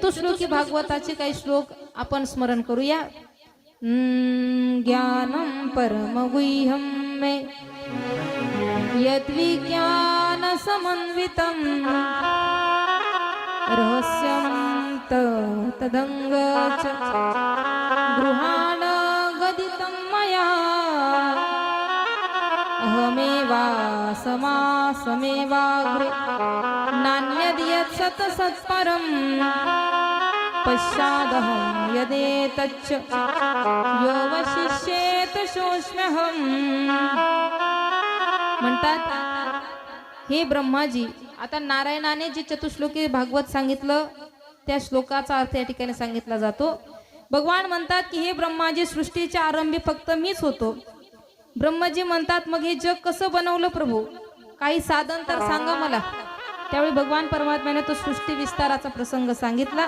चतुश्लोकी भागवताचे काही श्लोक आपण स्मरण करूया. ज्ञानं परमगुह्यं मे. यद्विज्ञान समन्वितं रहस्यं तदङ्ग च. गृहाण गदितं मया. अहमेवा समासमेवाग्रे नान्यद्यत् सतसत्परम् पश्चादहं यदेतच्च योवशिष्येत शोष्म्यहम् म्हणतात हे ब्रह्माजी आता नारायणाने जे चतुश्लोकी भागवत सांगितलं त्या श्लोकाचा अर्थ या ठिकाणी सांगितला जातो. भगवान म्हणतात की हे ब्रह्माजी सृष्टीच्या आरंभी फक्त मीच होतो. ब्रह्मजी म्हणतात मग हे जग कसं बनवलं प्रभू? काही साधन तर सांगा मला. त्यावेळी भगवान परमात्म्याने तो सृष्टी विस्ताराचा प्रसंग सांगितला.